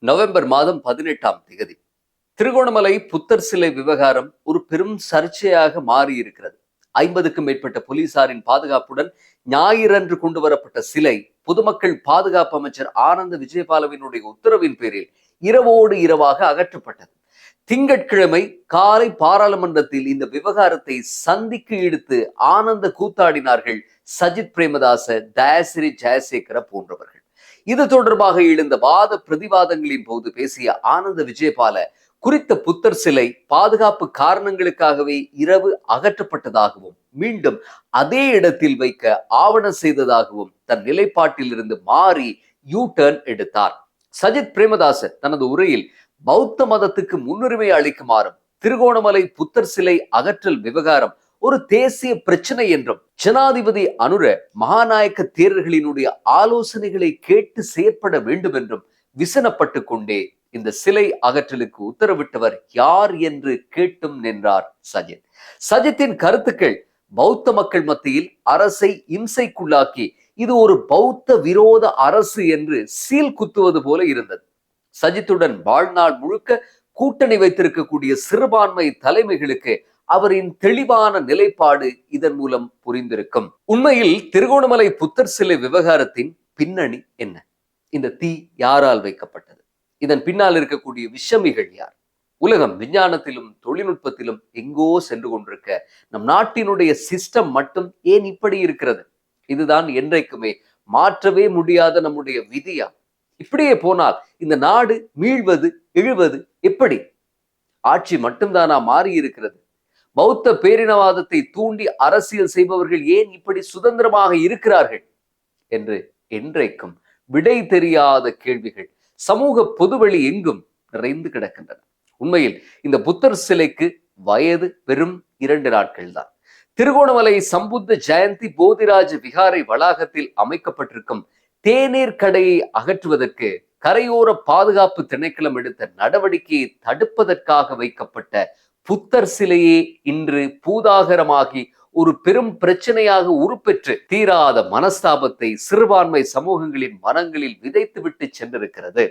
November மாதம் பதினெட்டாம் தேதி. திருகோணமலை புத்தர் சிலை விவகாரம் ஒரு பெரும் சர்ச்சையாக மாறியிருக்கிறது. ஐம்பதுக்கும் மேற்பட்ட போலீசாரின் பாதுகாப்புடன் ஞாயிறன்று கொண்டு வரப்பட்ட சிலை பொதுமக்கள் பாதுகாப்பு அமைச்சர் ஆனந்த விஜயபாலவினுடைய உத்தரவின் பேரில் இரவோடு இரவாக அகற்றப்பட்டது. திங்கட்கிழமை காலை பாராளுமன்றத்தில் இந்த விவகாரத்தை சந்திக்கு இழுத்து ஆனந்த கூத்தாடினார்கள் சஜித் பிரேமதாச தயாசிரி ஜெயசேகர போன்றவர்கள். இது தொடர்பாக எழுந்த வாத பிரதிவாதங்களின் போது பேசிய ஆனந்த விஜயபால குறித்த புத்தர் சிலை பாதுகாப்பு காரணங்களுக்காகவே இரவு அகற்றப்பட்டதாகவும் மீண்டும் அதே இடத்தில் வைக்க ஆவணம் செய்ததாகவும் தன் நிலைப்பாட்டில் இருந்து மாறி யூ டர்ன் எடுத்தார். சஜித் பிரேமதாச தனது உரையில் பௌத்த மதத்துக்கு முன்னுரிமை அளிக்குமாறும் திருகோணமலை புத்தர் சிலை அகற்றல் விவகாரம் ஒரு தேசிய பிரச்சனை என்றும் ஜனாதிபதி அனுர மகாநாயக்க தேரர்களினுடைய ஆலோசனைகளை கேட்டு செயற்பட வேண்டும் என்றும் விசனப்பட்டு கொண்டே இந்த சிலை அகற்றலுக்கு உத்தரவிட்டவர் யார் என்று கேட்டும் நின்றார் சஜித். சஜித்தின் கருத்துக்கள் பௌத்த மக்கள் மத்தியில் அரசை இம்சைக்குள்ளாக்கி இது ஒரு பௌத்த விரோத அரசு என்று சீல் குத்துவது போல இருந்தது. சஜித்துடன் வாழ்நாள் முழுக்க கூட்டணி வைத்திருக்கக்கூடிய சிறுபான்மை தலைமைகளுக்கு அவரின் தெளிவான நிலைப்பாடு இதன் மூலம் புரிந்திருக்கும். உண்மையில் திருகோணமலை புத்தர் சிலை விவகாரத்தின் பின்னணி என்ன? இந்த தீ யாரால் வைக்கப்பட்டது? இதன் பின்னால் இருக்கக்கூடிய விஷமிகள் யார்? உலகம் விஞ்ஞானத்திலும் தொழில்நுட்பத்திலும் எங்கோ சென்று கொண்டிருக்க நம் நாட்டினுடைய சிஸ்டம் மட்டும் ஏன் இப்படி இருக்கிறது? இதுதான் என்றைக்குமே மாற்றவே முடியாத நம்முடைய விதியா? இப்படியே போனால் இந்த நாடு மீழ்வது இழுவது எப்படி? ஆட்சி மட்டும்தானா மாறி இருக்கிறது பௌத்த பேரினவாதத்தை தூண்டி அரசியல் செய்பவர்கள் ஏன் இப்படி சுதந்திரமாக இருக்கிறார்கள்? என்று என்றைக்கும் விடை தெரியாத கேள்விகள் சமூக பொதுவெளி எங்கும் நிறைந்து கிடக்கின்றன. உண்மையில் இந்த புத்தர் சிலைக்கு வயது வெறும் இரண்டு நாட்கள் தான் திருகோணமலை சம்புத்த ஜெயந்தி போதிராஜ விகாரை வளாகத்தில் அமைக்கப்பட்டிருக்கும் தேநீர் கடையை அகற்றுவதற்கு கரையோர பாதுகாப்பு திணைக்களம் எடுத்த நடவடிக்கையை தடுப்பதற்காக வைக்கப்பட்ட புத்தர் சிலையே இன்று பூதாகரமாகி ஒரு பெரும் பிரச்சனையாக உருப்பெற்று தீராத மனஸ்தாபத்தை சிறுபான்மை சமூகங்களின் மனங்களில் விதைத்துவிட்டு சென்றிருக்கிறது.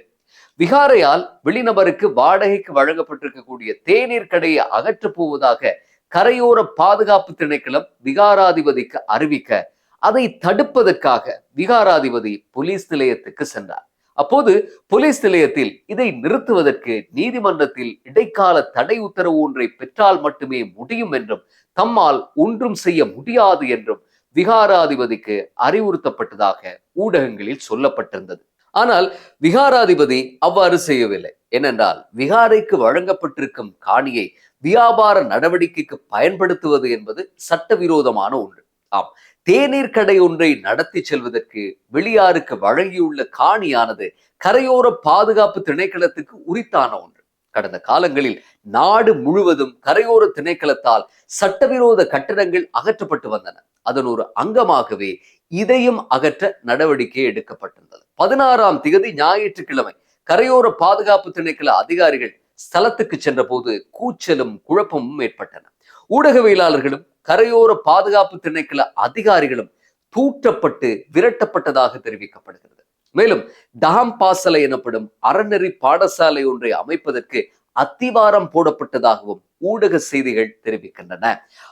விகாரையால் வெளிநபருக்கு வாடகைக்கு வழங்கப்பட்டிருக்கக்கூடிய தேநீர் கடையை அகற்றப் போவதாக கரையோர பாதுகாப்பு திணைக்களம் விகாராதிபதிக்கு அறிவிக்க அதை தடுப்பதற்காக விகாராதிபதி போலீஸ் நிலையத்துக்கு சென்றார். அப்போது போலீஸ் நிலையத்தில் இதை நிறுத்துவதற்கு நீதிமன்றத்தில் இடைக்கால தடை உத்தரவு ஒன்றை பெற்றால் மட்டுமே முடியும் என்றும் தம்மால் ஒன்றும் செய்ய முடியாது என்றும் விகாராதிபதிக்கு அறிவுறுத்தப்பட்டதாக ஊடகங்களில் சொல்லப்பட்டிருந்தது. ஆனால் விகாராதிபதி அவ்வாறு செய்யவில்லை. ஏனென்றால் விகாரைக்கு வழங்கப்பட்டிருக்கும் காணியை வியாபார நடவடிக்கைக்கு பயன்படுத்துவது என்பது சட்டவிரோதமான ஒன்று. ஆம் தேநீர் கடை ஒன்றை நடத்தி செல்வதற்கு வெளியாருக்கு வழங்கியுள்ள காணியானது கரையோர பாதுகாப்பு திணைக்களத்துக்கு உரித்தான ஒன்று. கடந்த காலங்களில் நாடு முழுவதும் கரையோர திணைக்களத்தால் சட்டவிரோத கட்டடங்கள் அகற்றப்பட்டு வந்தன. அதன் ஒரு அங்கமாகவே இதையும் அகற்ற நடவடிக்கை எடுக்கப்பட்டிருந்தது. பதினாறாம் திகதி ஞாயிற்றுக்கிழமை கரையோர பாதுகாப்பு திணைக்கள அதிகாரிகள் ஸ்தலத்துக்கு சென்ற போது கூச்சலும் குழப்பமும் ஏற்பட்டன. ஊடகவியலாளர்களும் கரையோர பாதுகாப்பு திணைக்கள அதிகாரிகளும் தூற்றப்பட்டு விரட்டப்பட்டதாக தெரிவிக்கப்படுகிறது. மேலும் டாம் பாசலை எனப்படும் அறநெறி பாடசாலை ஒன்றை அமைப்பதற்கு அத்திவாரம் போடப்பட்டதாகவும் ஊடக செய்திகள் தெரிவிக்கின்றன.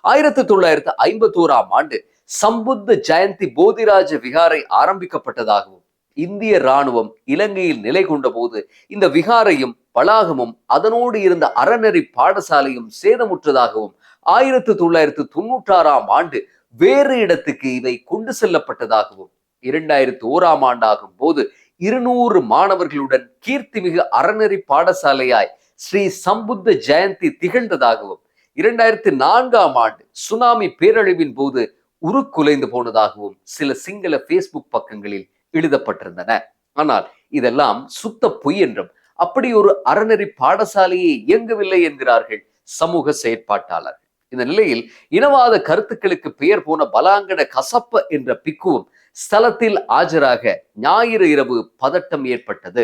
ஆயிரத்தி தொள்ளாயிரத்தி ஐம்பத்தி ஓராம் ஆண்டு சம்புத்த ஜெயந்தி போதிராஜ விகாரை ஆரம்பிக்கப்பட்டதாகவும் இந்திய ராணுவம் இலங்கையில் நிலை கொண்ட போது இந்த விகாரையும் வளாகமும் அதனோடு இருந்த அறநெறி பாடசாலையும் சேதமுற்றதாகவும் ஆயிரத்தி தொள்ளாயிரத்தி தொண்ணூற்றாறாம் ஆண்டு வேறு இடத்துக்கு இவை கொண்டு செல்லப்பட்டதாகவும் இரண்டாயிரத்து ஓராம் ஆண்டாகும் போது இருநூறு மாணவர்களுடன் கீர்த்திமிகு அறநெறி பாடசாலையாய் ஸ்ரீ சம்புத்த ஜெயந்தி திகழ்ந்ததாகவும் இரண்டாயிரத்தி நான்காம் ஆண்டு சுனாமி பேரழிவின் போது உருக்குலைந்து போனதாகவும் சில சிங்கள பேஸ்புக் பக்கங்களில் எழுதப்பட்டிருந்தன. ஆனால் இதெல்லாம் சுத்த பொய் என்றும் அப்படி ஒரு அறநெறி பாடசாலையே இயங்கவில்லை என்கிறார்கள் சமூக செயற்பாட்டாளர்கள். இந்த நிலையில் இனவாத கருத்துக்களுக்கு பெயர் போன பலாங்கட கசப்ப என்ற பிக்குவும் ஸ்தலத்தில் ஆஜராக ஞாயிறு இரவு பதட்டம் ஏற்பட்டது.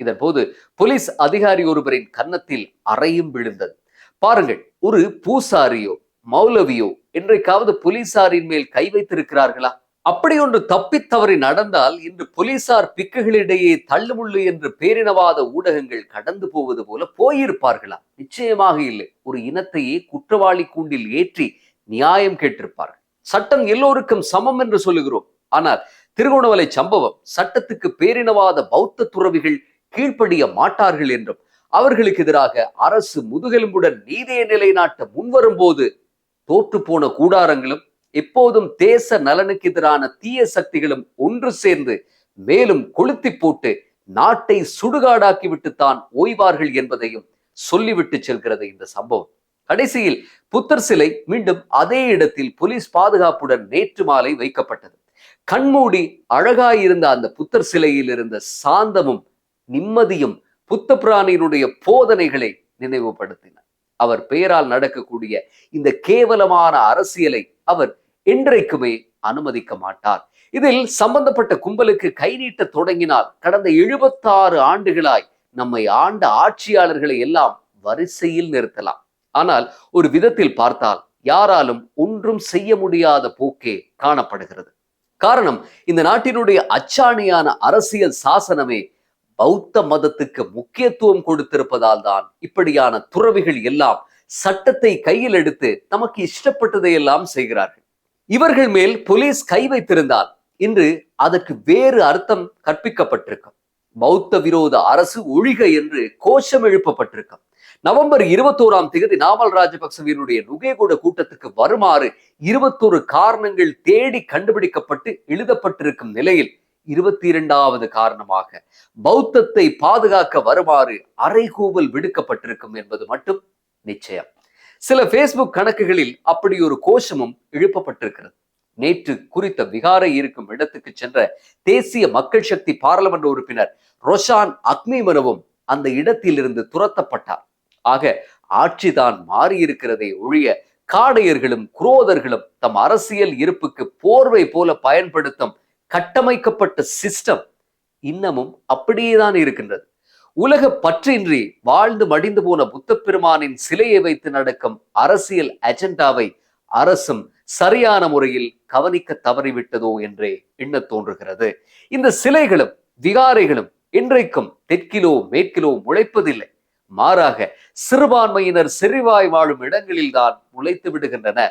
இதன் போது போலீஸ் அதிகாரி ஒருவரின் கன்னத்தில் அறையும் விழுந்தது. பாருங்கள் ஒரு பூசாரியோ மௌலவியோ என்றைக்காவது போலீசாரின் மேல் கை வைத்திருக்கிறார்களா? அப்படி ஒன்று தப்பித்தவறி நடந்தால் இன்று போலீசார் பிக்குகளிடையே தள்ளுமுள்ளு என்று பேரினவாத ஊடகங்கள் கடந்து போவது போல போயிருப்பார்களா? நிச்சயமாக இல்லை. ஒரு இனத்தையே குற்றவாளி கூண்டில் ஏற்றி நியாயம் கேட்டிருப்பார்கள். சட்டம் எல்லோருக்கும் சமம் என்று சொல்லுகிறோம். ஆனால் திருகோணமலை சம்பவம் சட்டத்துக்கு பேரினவாத பௌத்த துறவிகள் கீழ்ப்படிய மாட்டார்கள் என்றும் அவர்களுக்கு எதிராக அரசு முதுகெலும்புடன் நீதியை நிலைநாட்ட முன்வரும் போது தோற்று போன கூடாரங்களும் எப்போதும் தேச நலனுக்கு எதிரான தீய சக்திகளும் ஒன்று சேர்ந்து மேலும் கொளுத்தி போட்டு நாட்டை சுடுகாடாக்கி விட்டுத்தான் ஓய்வார்கள் என்பதையும் சொல்லிவிட்டு செல்கிறது இந்த சம்பவம். கடைசியில் புத்தர் சிலை மீண்டும் அதே இடத்தில் போலீஸ் பாதுகாப்புடன் நேற்று மாலை வைக்கப்பட்டது. கண்மூடி அழகாயிருந்த அந்த புத்தர் சிலையில் இருந்த சாந்தமும் நிம்மதியும் புத்த பிராணியினுடைய போதனைகளை நினைவுபடுத்தின. அவர் பெயரால் நடக்கக்கூடிய இந்த கேவலமான அரசியலை அவர் என்றைக்குமே அனுமதிக்க மாட்டார். இதில் சம்பந்தப்பட்ட கும்பலுக்கு கை நீட்ட தொடங்கினால் கடந்த எழுபத்தாறு ஆண்டுகளாய் நம்மை ஆண்ட ஆட்சியாளர்களை எல்லாம் வரிசையில் நிறுத்தலாம். ஆனால் ஒரு விதத்தில் பார்த்தால் யாராலும் ஒன்றும் செய்ய முடியாத போக்கே காணப்படுகிறது. காரணம் இந்த நாட்டினுடைய அச்சாணியான அரசியல் சாசனமே பௌத்த மதத்துக்கு முக்கியத்துவம் கொடுத்திருப்பதால் தான் இப்படியான துறவிகள் எல்லாம் சட்டத்தை கையில் எடுத்து நமக்கு இஷ்டப்பட்டதை எல்லாம் செய்கிறார்கள். இவர்கள் மேல் போலீஸ் கை வைத்திருந்தால் இன்று அதற்கு வேறு அர்த்தம் கற்பிக்கப்பட்டிருக்கும். பௌத்த விரோத அரசு ஒழிக என்று கோஷம் எழுப்பப்பட்டிருக்கும். நவம்பர் இருபத்தோராம் தேதி நாமல் ராஜபக்சவினுடைய நுகேகூட கூட்டத்துக்கு வருமாறு இருபத்தோரு காரணங்கள் தேடி கண்டுபிடிக்கப்பட்டு எழுதப்பட்டிருக்கும் நிலையில் இருபத்தி இரண்டாவது காரணமாக பௌத்தத்தை பாதுகாக்க வருமாறு அறைகூவல் விடுக்கப்பட்டிருக்கும் என்பது மட்டும் நிச்சயம். சில ஃபேஸ்புக் கணக்குகளில் அப்படி ஒரு கோஷமும் எழுப்பப்பட்டிருக்கிறது. நேற்று குறித்த விகாரை இருக்கும் இடத்துக்கு சென்ற தேசிய மக்கள் சக்தி பாராளுமன்ற உறுப்பினர் ரொஷான் அக்னிமனவும் அந்த இடத்திலிருந்து துரத்தப்பட்டார். ஆக ஆட்சிதான் மாறியிருக்கிறதை ஒழிய காடையர்களும் குரோதர்களும் தம் அரசியல் இருப்புக்கு போர்வை போல பயன்படுத்தும் கட்டமைக்கப்பட்ட சிஸ்டம் இன்னமும் அப்படியேதான் இருக்கின்றது. உலக பற்றின்றி வாழ்ந்து மடிந்து போன புத்த பெருமானின் சிலையை வைத்து நடக்கும் அரசியல் அஜெண்டாவை அரசும் சரியான முறையில் கவனிக்க தவறிவிட்டதோ என்றே எண்ணத் தோன்றுகிறது. இந்த சிலைகளும் விகாரைகளும் இன்றைக்கும் தெற்கிலோ மேற்கிலோ முளைப்பதில்லை. மாறாக சிறுபான்மையினர் செறிவாய் வாழும் இடங்களில் தான் முளைத்து விடுகின்றன.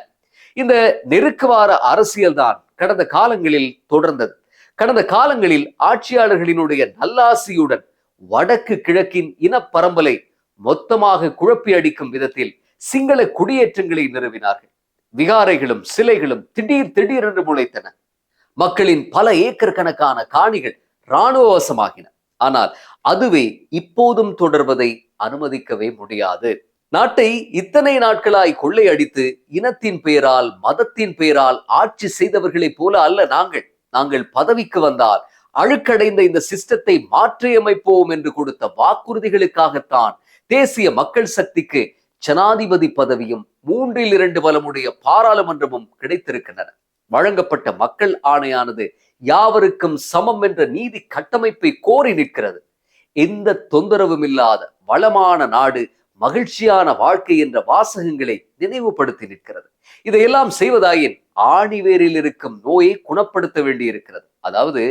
இந்த நெருக்குவார அரசியல் தான் கடந்த காலங்களில் தொடர்ந்தது. கடந்த காலங்களில் ஆட்சியாளர்களினுடைய நல்லாசியுடன் வடக்கு கிழக்கின் இனப்பரம்பலை மொத்தமாக குழப்பி அடிக்கும் விதத்தில் சிங்கள குடியேற்றங்களை நிறுவினார்கள். விகாரைகளும் சிலைகளும் திடீர் திடீரென்று முளைத்தன. மக்களின் பல ஏக்கர் கணக்கான காணிகள் இராணுவவசமாகின. ஆனால் அதுவே இப்போதும் தொடர்வதை அனுமதிக்கவே முடியாது. நாட்டை இத்தனை நாட்களாய் கொள்ளையடித்து இனத்தின் பெயரால் மதத்தின் பெயரால் ஆட்சி செய்தவர்களைப் போல அல்ல நாங்கள். நாங்கள் பதவிக்கு வந்தால் அழுக்கடைந்த இந்த சிஸ்டத்தை மாற்றியமைப்போம் என்று கொடுத்த வாக்குறுதிகளுக்காகத்தான் தேசிய மக்கள் சக்திக்கு ஜனாதிபதி பதவியும் மூன்றில் இரண்டு பலமுடைய பாராளுமன்றமும் கிடைத்திருக்கின்றன. வழங்கப்பட்ட மக்கள் ஆணையானது யாவருக்கும் சமம் என்ற நீதி கட்டமைப்பை கோரி நிற்கிறது. எந்த தொந்தரவும் இல்லாத வளமான நாடு மகிழ்ச்சியான வாழ்க்கை என்ற வாசகங்களை நினைவுபடுத்தி நிற்கிறது. இதையெல்லாம் செய்வதாயின் ஆணிவேரில் இருக்கும் நோயை குணப்படுத்த வேண்டியிருக்கிறது. அதாவது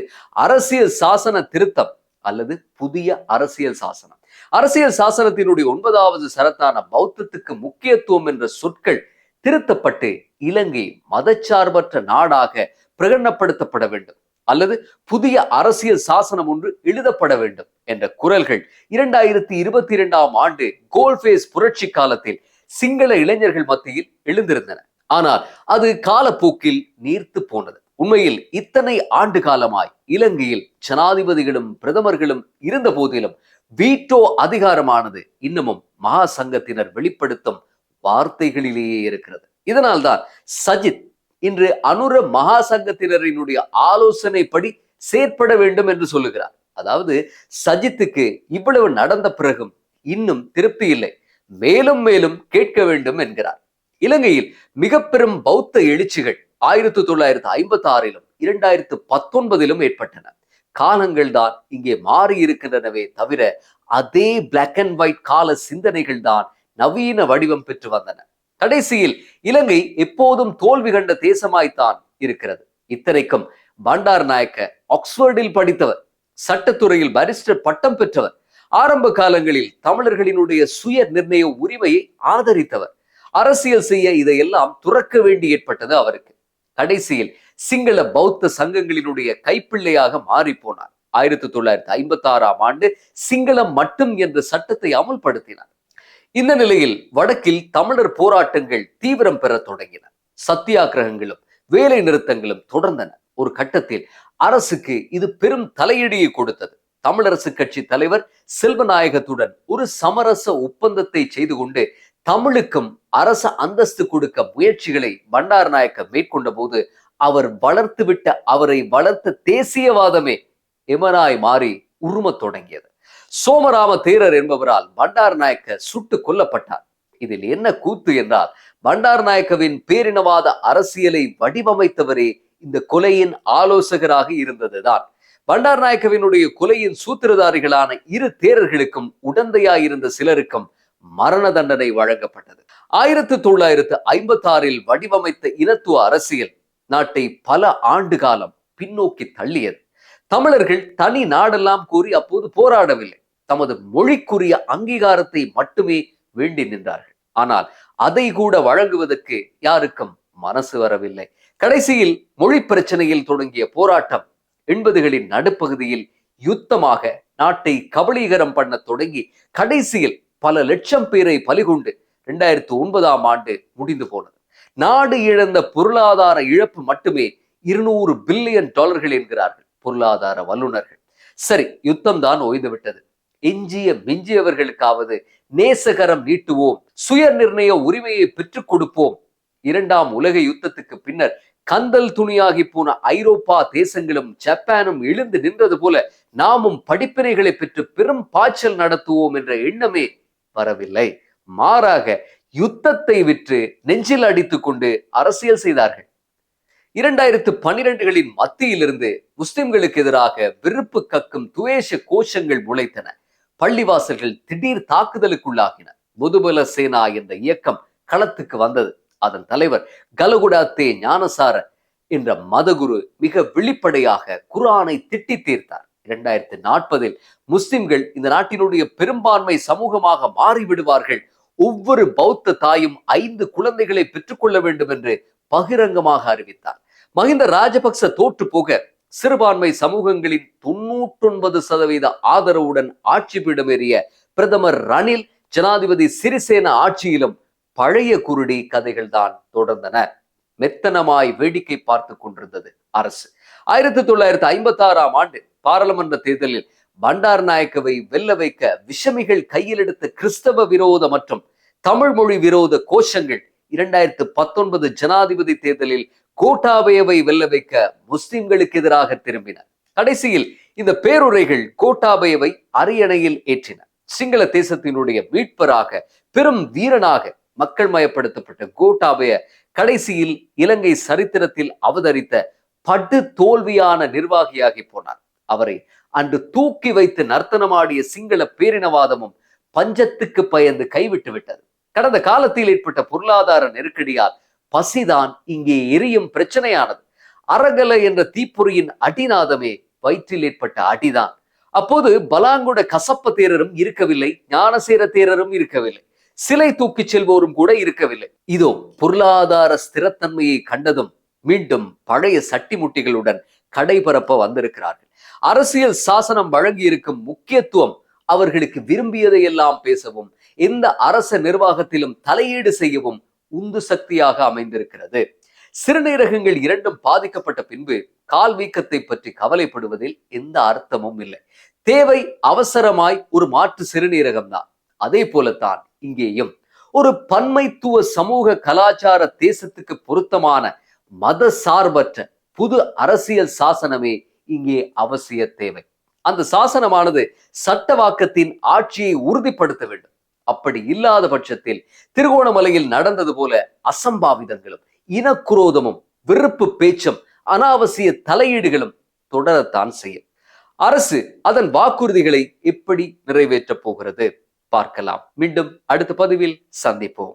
அரசியல் சாசன திருத்தம் அல்லது புதிய அரசியல் சாசனம். அரசியல் சாசனத்தினுடைய ஒன்பதாவது சரத்தான பௌத்தத்துக்கு முக்கியத்துவம் என்ற சொற்கள் திருத்தப்பட்டு இலங்கை மதச்சார்பற்ற நாடாக பிரகடனப்படுத்தப்பட வேண்டும். அல்லது புதிய அரசியல் சாசனம் ஒன்று எழுதப்பட வேண்டும் என்ற குரல்கள் இரண்டாயிரத்தி இருபத்தி இரண்டாம் ஆண்டு கோல்ஃபேஸ் புரட்சி காலத்தில் சிங்கள இளைஞர்கள் மத்தியில் எழுந்திருந்தன. ஆனால் அது காலப்போக்கில் நீர்த்து போனது. உண்மையில் இத்தனை ஆண்டு காலமாய் இலங்கையில் ஜனாதிபதிகளும் பிரதமர்களும் இருந்த போதிலும் வீட்டோ அதிகாரமானது இன்னமும் மகா சங்கத்தினர் வெளிப்படுத்தும் வார்த்தைகளிலேயே இருக்கிறது. இதனால்தான் சஜித் இன்று அனுர மகா சங்கத்தினரினுடைய ஆலோசனைப்படி செயற்பட வேண்டும் என்று சொல்லுகிறார். அதாவது சஜித்துக்கு இவ்வளவு நடந்த பிறகும் இன்னும் திருப்தி இல்லை. மேலும் மேலும் கேட்க வேண்டும் என்கிறார். இலங்கையில் மிக பெரும் பௌத்த எழுச்சிகள் ஆயிரத்தி தொள்ளாயிரத்தி ஐம்பத்தி ஆறிலும் இரண்டாயிரத்து பத்தொன்பதிலும் ஏற்பட்டன. காலங்கள் தான் இங்கே மாறி இருக்கின்றனவே தவிர அதே பிளாக் அண்ட் ஒயிட் கால சிந்தனைகள் தான் நவீன வடிவம் பெற்று வந்தன. கடைசியில் இலங்கை எப்போதும் தோல்வி கண்ட தேசமாய்த்தான் இருக்கிறது. இத்தனைக்கும் பண்டார் நாயக்க ஆக்ஸ்போர்டில் படித்தவர் சட்டத்துறையில் பாரிஸ்டர் பட்டம் பெற்றவர் ஆரம்ப காலங்களில் தமிழர்களினுடைய சுய நிர்ணய உரிமையை ஆதரித்தவர். அரசியல் செய்ய இதையெல்லாம் துறக்க வேண்டி ஏற்பட்டது அவருக்கு. கடைசியில் சிங்கள பௌத்த சங்கங்களினுடைய கைப்பிள்ளையாக மாறி போனார் ஆயிரத்தி தொள்ளாயிரத்தி ஐம்பத்தி ஆறாம் ஆண்டு சிங்களம் மட்டும் என்ற சட்டத்தை அமல்படுத்தினார். இந்த நிலையில் வடக்கில் தமிழர் போராட்டங்கள் தீவிரம் பெற தொடங்கின. சத்தியாகிரகங்களும் வேலை நிறுத்தங்களும் தொடர்ந்தன. ஒரு கட்டத்தில் அரசுக்கு இது பெரும் தலையீடியை கொடுத்தது. தமிழரசு கட்சி தலைவர் செல்வநாயகத்துடன் ஒரு சமரச ஒப்பந்தத்தை செய்து கொண்டு தமிழுக்கும் அரச அந்தஸ்து கொடுக்க முயற்சிகளை பண்டார் நாயக்க மேற்கொண்ட போது அவர் வளர்த்துவிட்ட அவரை வளர்த்த தேசியவாதமே எமனாய் மாறி உருமத் தொடங்கியது. சோமராம தேரர் என்பவரால் பண்டார் நாயக்க சுட்டு கொல்லப்பட்டார். இதில் என்ன கூத்து என்றால் பண்டார் நாயக்கவின் பேரினவாத அரசியலை வடிவமைத்தவரே இந்த கொலையின் ஆலோசகராக இருந்ததுதான். பண்டார் நாயக்கவினுடைய கொலையின் சூத்திரதாரிகளான இரு தேரர்களுக்கும் உடந்தையாயிருந்த சிலருக்கும் மரண தண்டனை வழங்கப்பட்டது. ஆயிரத்தி தொள்ளாயிரத்து ஐம்பத்தி ஆறில் வடிவமைத்த இனத்துவ அரசியல் நாட்டை பல ஆண்டு காலம் பின்னோக்கி தள்ளியது. தமிழர்கள் தனி நாடெல்லாம் கூறி அப்போது போராடவில்லை. தமது மொழிக்குரிய அங்கீகாரத்தை மட்டுமே வேண்டி நின்றார்கள். ஆனால் அதை கூட வழங்குவதற்கு யாருக்கும் மனசு வரவில்லை. கடைசியில் மொழி பிரச்சனையில் தொடங்கிய போராட்டம் எண்பதுகளின் நடுப்பகுதியில் யுத்தமாக நாட்டை கபலீகரம் பண்ண தொடங்கி கடைசியில் பல லட்சம் பேரை பலிகொண்டு இரண்டாயிரத்தி ஒன்பதாம் ஆண்டு முடிந்து போனது. நாடு இழந்த பொருளாதார இழப்பு மட்டுமே இருநூறு பில்லியன் டாலர்கள் என்கிறார்கள் பொருளாதார வல்லுநர்கள். சரி யுத்தம் தான் ஓய்ந்து விட்டது எஞ்சிய மிஞ்சியவர்களுக்காவது நேசகரம் நீட்டுவோம் சுய நிர்ணய உரிமையை பெற்றுக் கொடுப்போம். இரண்டாம் உலக யுத்தத்துக்கு பின்னர் கந்தல் துணியாகி போன ஐரோப்பா தேசங்களும் ஜப்பானும் எழுந்து நின்றது போல நாமும் படிப்பினைகளை பெற்று பெரும் பாய்ச்சல் நடத்துவோம் என்ற எண்ணமே வரவில்லை. மாறாக யுத்தத்தை விற்று நெஞ்சில் அடித்துக் கொண்டு அரசியல் செய்தார்கள். இரண்டாயிரத்து பன்னிரண்டுகளின் மத்தியிலிருந்து முஸ்லிம்களுக்கு எதிராக விருப்பு கக்கும் துவேஷ கோஷங்கள் முளைத்தன. பள்ளிவாசல்கள் திடீர் தாக்குதலுக்குள்ளாகின. முதுபல சேனா என்ற இயக்கம் களத்துக்கு வந்தது. அதன் தலைவர் கலகுடாத்தே ஞானசார என்ற மதகுரு மிக வெளிப்படையாக குரானை திட்டி தீர்த்தார். இரண்டாயிரத்தி நாற்பதில் முஸ்லிம்கள் இந்த நாட்டினுடைய பெரும்பான்மை சமூகமாக மாறிவிடுவார்கள். ஒவ்வொரு பௌத்த தாயும் ஐந்து குழந்தைகளை பெற்றுக்கொள்ள வேண்டும் என்று பகிரங்கமாக அறிவித்தார். மஹிந்த ராஜபக்ச தோற்று போக சிறுபான்மை சமூகங்களின் தொன்னூற்றொன்பது சதவீத ஆதரவுடன் ஆட்சி பீடமேறிய பிரதமர் ரணில் ஜனாதிபதி சிறிசேன ஆட்சியிலும் பழைய குருடி கதைகள் தான் தொடர்ந்தன. மெத்தனமாய் வேடிக்கை பார்த்து கொண்டிருந்தது அரசு. ஆயிரத்தி தொள்ளாயிரத்தி ஐம்பத்தி ஆறாம் ஆண்டு பாராளுமன்ற தேர்தலில் பண்டார் நாயக்கவை வெல்ல வைக்க விஷமிகள் கையில் எடுத்த கிறிஸ்தவ விரோத மற்றும் தமிழ் மொழி விரோத கோஷங்கள் இரண்டாயிரத்து பத்தொன்பது ஜனாதிபதி தேர்தலில் கோட்டாபயவை வெல்ல வைக்க முஸ்லிம்களுக்கு எதிராக திரும்பின. கடைசியில் இந்த பேருரைகள் கோட்டாபயவை அரியணையில் ஏற்றின. சிங்கள தேசத்தினுடைய மீட்பராக பெரும் வீரனாக மக்கள் மயப்படுத்தப்பட்ட கோட்டாபய கடைசியில் இலங்கை சரித்திரத்தில் அவதரித்த படு தோல்வியான நிர்வாகியாகி போனார். அவரை அன்று தூக்கி வைத்து நர்த்தனமாடிய சிங்கள பேரினவாதமும் பஞ்சத்துக்கு பயந்து கைவிட்டு விட்டது. கடந்த காலத்தில் ஏற்பட்ட பொருளாதார நெருக்கடியால் பசிதான் இங்கே எரியும் பிரச்சனையானது. அரகல என்ற தீப்பொறியின் அடிநாதமே வயிற்றில் ஏற்பட்ட அடிதான். அப்போது பலாங்குட கசப்ப தேரரும் இருக்கவில்லை ஞானசேர தேரரும் இருக்கவில்லை சிலை தூக்கிச் செல்வோரும் கூட இருக்கவில்லை. இதோ பொருளாதார ஸ்திரத்தன்மையை கண்டதும் மீண்டும் பழைய சட்டிமுட்டிகளுடன் கடைபரப்ப வந்திருக்கிறார்கள். அரசியல் சாசனம் வழங்கி இருக்கும் முக்கியத்துவம் அவர்களுக்கு விரும்பியதை எல்லாம் பேசவும் எந்த அரச நிர்வாகத்திலும் தலையீடு செய்யவும் உந்து சக்தியாக அமைந்திருக்கிறது. சிறுநீரகங்கள் இரண்டும் பாதிக்கப்பட்ட பின்பு கால் வீக்கத்தை பற்றி கவலைப்படுவதில் எந்த அர்த்தமும் இல்லை. தேவை அவசரமாய் ஒரு மாற்று சிறுநீரகம் தான் அதே போலத்தான் இங்கேயும். ஒரு பன்மைத்துவ சமூக கலாச்சார தேசத்துக்கு பொருத்தமான மத சார்பற்ற புது அரசியல் சாசனமே இங்கே அவசிய தேவை. அந்த சாசனமானது சட்டவாக்கத்தின் ஆட்சியை உறுதிப்படுத்த வேண்டும். அப்படி இல்லாத பட்சத்தில் திருகோணமலையில் நடந்தது போல அசம்பாவிதங்களும் இனக்குரோதமும் வெறுப்பு பேச்சும் அனாவசிய தலையீடுகளும் தொடரத்தான் செய்யும். அரசு அதன் வாக்குறுதிகளை எப்படி நிறைவேற்றப் போகிறது? பார்க்கலாம். மீண்டும் அடுத்த பதிவில் சந்திப்போம்.